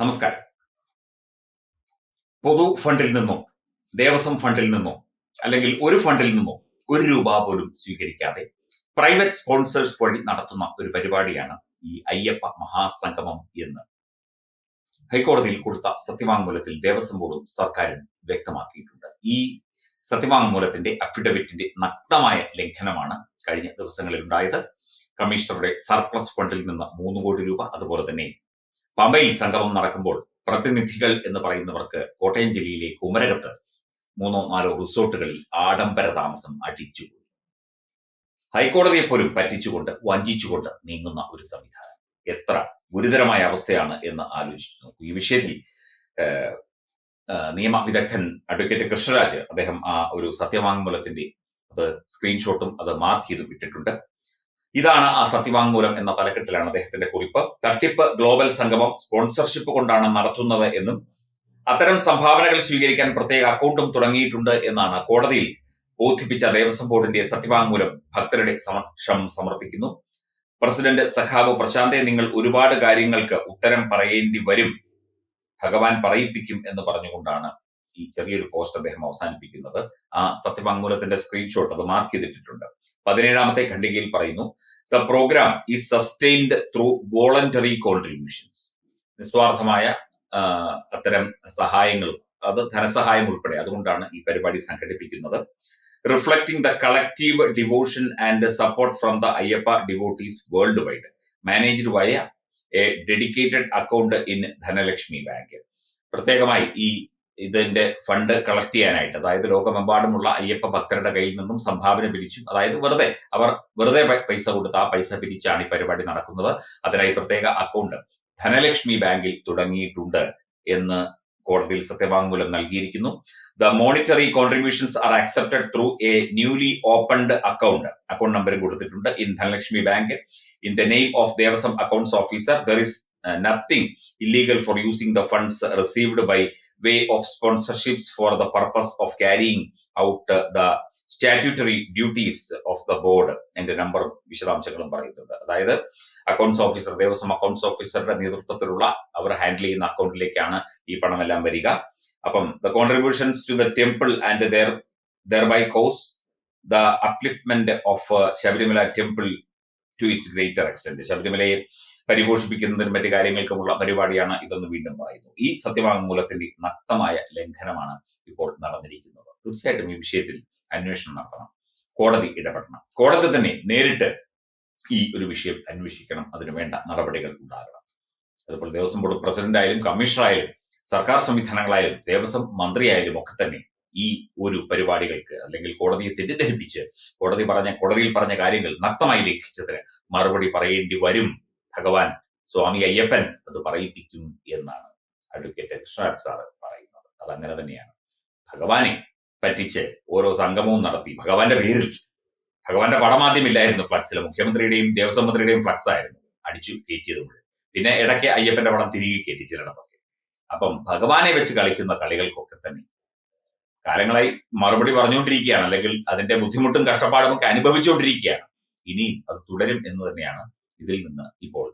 നമസ്കാരം. പൊതു ഫണ്ടിൽ നിന്നോ ദേവസ്വം ഫണ്ടിൽ നിന്നോ അല്ലെങ്കിൽ ഒരു ഫണ്ടിൽ നിന്നോ ഒരു രൂപ പോലും സ്വീകരിക്കാതെ പ്രൈവറ്റ് സ്പോൺസേഴ്സ് വഴി നടത്തുന്ന ഒരു പരിപാടിയാണ് ഈ അയ്യപ്പ മഹാസംഗമം എന്ന്. ഹൈക്കോടതിയിൽ കൊടുത്ത സത്യവാങ്മൂലത്തിൽ ദേവസ്വം ബോർഡും സർക്കാരും വ്യക്തമാക്കിയിട്ടുണ്ട്. ഈ സത്യവാങ്മൂലത്തിന്റെ അഫിഡവിറ്റിന്റെ നഗ്നമായ ലംഘനമാണ് കഴിഞ്ഞ ദിവസങ്ങളിൽ ഉണ്ടായത്. കമ്മീഷണറുടെ സർപ്ലസ് ഫണ്ടിൽ നിന്ന് മൂന്ന് കോടി രൂപ അതുപോലെ തന്നെ പമ്പയിൽ സംഗമം നടക്കുമ്പോൾ പ്രതിനിധികൾ എന്ന് പറയുന്നവർക്ക് കോട്ടയം ജില്ലയിലെ കുമരകത്ത് മൂന്നോ നാലോ റിസോർട്ടുകളിൽ ആഡംബര താമസം അടിച്ചു ഹൈക്കോടതിയെ പോലും പറ്റിച്ചുകൊണ്ട് വഞ്ചിച്ചുകൊണ്ട് നീങ്ങുന്ന ഒരു സംവിധാനം. എത്ര ഗുരുതരമായ അവസ്ഥയാണ് എന്ന് ആലോചിച്ചു നോക്കൂ. ഈ വിഷയത്തിൽ നിയമ വിദഗ്ധൻ അഡ്വക്കേറ്റ് കൃഷ്ണരാജ് അദ്ദേഹം ആ ഒരു സത്യവാങ്മൂലത്തിന്റെ അത് സ്ക്രീൻഷോട്ടും അത് മാർക്ക് ചെയ്ത് വിട്ടിട്ടുണ്ട്. ഇതാണ് ആ സത്യവാങ്മൂലം എന്ന തലക്കെട്ടിലാണ് അദ്ദേഹത്തിന്റെ കുറിപ്പ്. തട്ടിപ്പ് ഗ്ലോബൽ സംഗമം സ്പോൺസർഷിപ്പ് കൊണ്ടാണ് നടത്തുന്നത് എന്നും അത്തരം സംഭാവനകൾ സ്വീകരിക്കാൻ പ്രത്യേക അക്കൗണ്ടും തുടങ്ങിയിട്ടുണ്ട് എന്നാണ് കോടതിയിൽ ബോധിപ്പിച്ച ദേവസ്വം ബോർഡിന്റെ സത്യവാങ്മൂലം ഭക്തരുടെ സമക്ഷം സമർപ്പിക്കുന്നു. പ്രസിഡന്റ് സഖാബ് പ്രശാന്തെ നിങ്ങൾ ഒരുപാട് കാര്യങ്ങൾക്ക് ഉത്തരം പറയേണ്ടി വരും. ഭഗവാൻ പറയിപ്പിക്കും എന്ന് പറഞ്ഞുകൊണ്ടാണ് ഈ ചെറിയൊരു പോസ്റ്റ് അദ്ദേഹം അവസാനിപ്പിക്കുന്നത്. ആ സത്യവാങ്മൂലത്തിന്റെ സ്ക്രീൻഷോട്ട് അത് മാർക്ക് ചെയ്തിട്ടുണ്ട് പതിനേഴാമത്തെ ഖണ്ഡികയിൽ പറയുന്നു the program is sustained through voluntary contributions നിസ്വാർത്ഥമായ അത്തരം സഹായങ്ങളും അത് ധനസഹായം ഉൾപ്പെടെ അതുകൊണ്ടാണ് ഈ പരിപാടി സംഘടിപ്പിക്കുന്നത്. Reflecting the collective devotion and support from the Ayyappa devotees worldwide managed via a dedicated account in Dhanlaxmi Bank പ്രത്യേകമായി ഈ ഇതിന്റെ ഫണ്ട് കളക്ട് ചെയ്യാനായിട്ട്. അതായത് ലോകമെമ്പാടുമുള്ള അയ്യപ്പ ഭക്തരുടെ കയ്യിൽ നിന്നും സംഭാവന പിരിച്ചു. അതായത് വെറുതെ അവർ വെറുതെ പൈസ കൊടുത്ത് ആ പൈസ പിരിച്ചാണ് ഈ പരിപാടി നടക്കുന്നത്. അതിനായി പ്രത്യേക അക്കൗണ്ട് ധനലക്ഷ്മി ബാങ്കിൽ തുടങ്ങിയിട്ടുണ്ട് എന്ന് കോടതിയിൽ സത്യവാങ്മൂലം നൽകിയിരിക്കുന്നു. The monetary contributions are accepted through a newly opened account account നമ്പറും കൊടുത്തിട്ടുണ്ട്. In Dhanlaxmi Bank in the name of Devaswom accounts officer there is nothing illegal for using the funds received by way of sponsorships for the purpose of carrying out the statutory duties of the board എന്റെ നമ്പറും വിശദാംശങ്ങളും പറയുന്നുണ്ട്. അതായത് accounts officer Devaswom accounts ഓഫീസറുടെ നേതൃത്വത്തിലുള്ള അവർ handle ചെയ്യുന്ന അക്കൗണ്ടിലേക്കാണ് ഈ പണമെല്ലാം വരിക. അപ്പം the contributions to the temple and there there because the upliftment of Sabarimala temple to its greater extent ശബരിമലയെ പരിപോഷിപ്പിക്കുന്നതിനും മറ്റു കാര്യങ്ങൾക്കുമുള്ള പരിപാടിയാണ് ഇതെന്ന് വീണ്ടും പറയുന്നു. ഈ സത്യവാങ്മൂലത്തിന്റെ നക്തമായ ലംഘനമാണ് ഇപ്പോൾ നടന്നിരിക്കുന്നത്. തീർച്ചയായിട്ടും ഈ വിഷയത്തിൽ അന്വേഷണം നടത്തണം. കോടതി ഇടപെടണം. കോടതി തന്നെ നേരിട്ട് ഈ ഒരു വിഷയം അന്വേഷിക്കണം. അതിനു വേണ്ട നടപടികൾ ഉണ്ടാകണം. അതുപോലെ ദേവസ്വം ബോർഡ് പ്രസിഡന്റ് ആയാലും കമ്മീഷണർ ആയാലും സർക്കാർ സംവിധാനങ്ങളായാലും ദേവസ്വം മന്ത്രിയായാലും ഒക്കെ തന്നെ ഈ ഒരു പരിപാടികൾക്ക് അല്ലെങ്കിൽ കോടതിയെ തെറ്റിദ്ധരിപ്പിച്ച് കോടതി പറഞ്ഞ കോടതിയിൽ പറഞ്ഞ കാര്യങ്ങൾ നഗ്നമായി ലംഘിച്ചതിന് മറുപടി പറയേണ്ടി വരും. ഭഗവാൻ സ്വാമി അയ്യപ്പൻ അത് പറയിപ്പിക്കും എന്നാണ് അഡ്വക്കേറ്റ് കൃഷ്ണരാജ് സാറ് പറയുന്നത്. അതങ്ങനെ തന്നെയാണ്. ഭഗവാനെ പറ്റിച്ച് ഓരോ സംഗമവും നടത്തി. ഭഗവാന്റെ പേരിൽ. ഭഗവാന്റെ പടമാദ്യമില്ലായിരുന്നു ഫ്ലക്സിൽ. മുഖ്യമന്ത്രിയുടെയും ദേവസ്വം മന്ത്രിയുടെയും ഫ്ലക്സ് ആയിരുന്നു. അടിച്ചു കയറ്റിയത് പിന്നെ ഇടയ്ക്ക് അയ്യപ്പന്റെ പടം തിരികെ കയറ്റി അപ്പം ഭഗവാനെ വെച്ച് കളിക്കുന്ന കളികൾക്കൊക്കെ തന്നെ കാലങ്ങളായി മറുപടി പറഞ്ഞുകൊണ്ടിരിക്കുകയാണ്. അല്ലെങ്കിൽ അതിന്റെ ബുദ്ധിമുട്ടും കഷ്ടപ്പാടും ഒക്കെ അനുഭവിച്ചുകൊണ്ടിരിക്കുകയാണ്. ഇനിയും അത് തുടരും എന്ന് തന്നെയാണ് ഇതിൽ നിന്ന് ഇപ്പോൾ